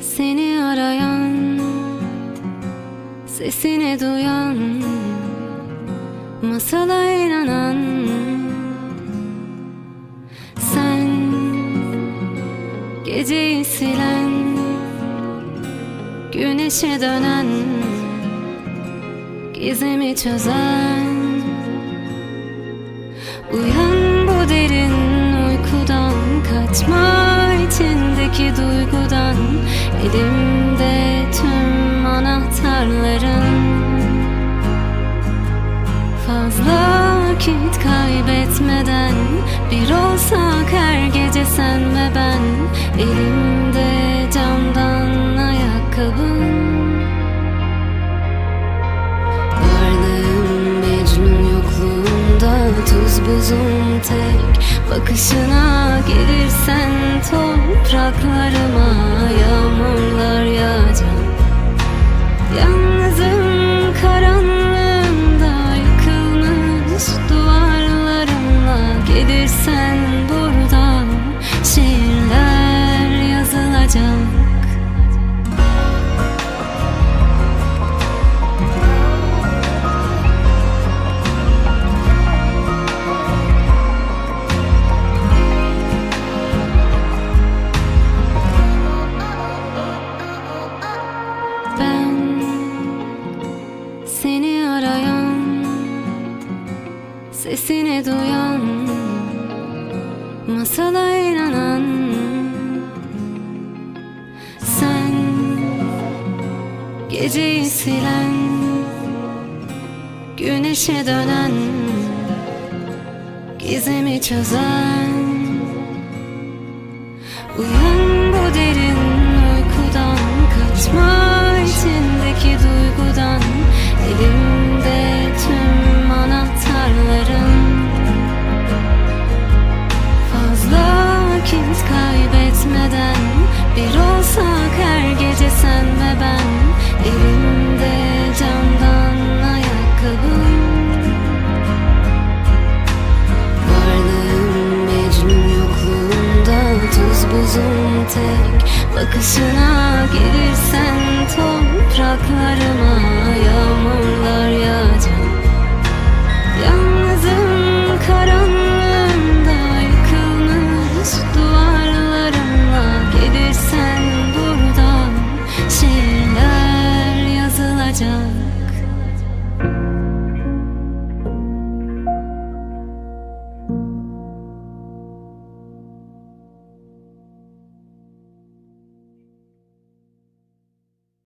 Seni arayan Sesini duyan Masala inanan Sen Geceyi silen Güneşe dönen Gizemi çözen. Uyan bu derin uykudan Kaçma içindeki duygudan Elimde tüm anahtarların. Fazla vakit kaybetmeden Bir olsak her gece sen ve ben Elimde camdan ayakkabın Varlığım Mecnun yokluğunda Tuz buzum tek. Bakışına gelirsen topraklar Sesini duyan Masala inanan. Sen Geceyi silen Güneşe dönen Gizemi çözen. Uyan yapraklarıma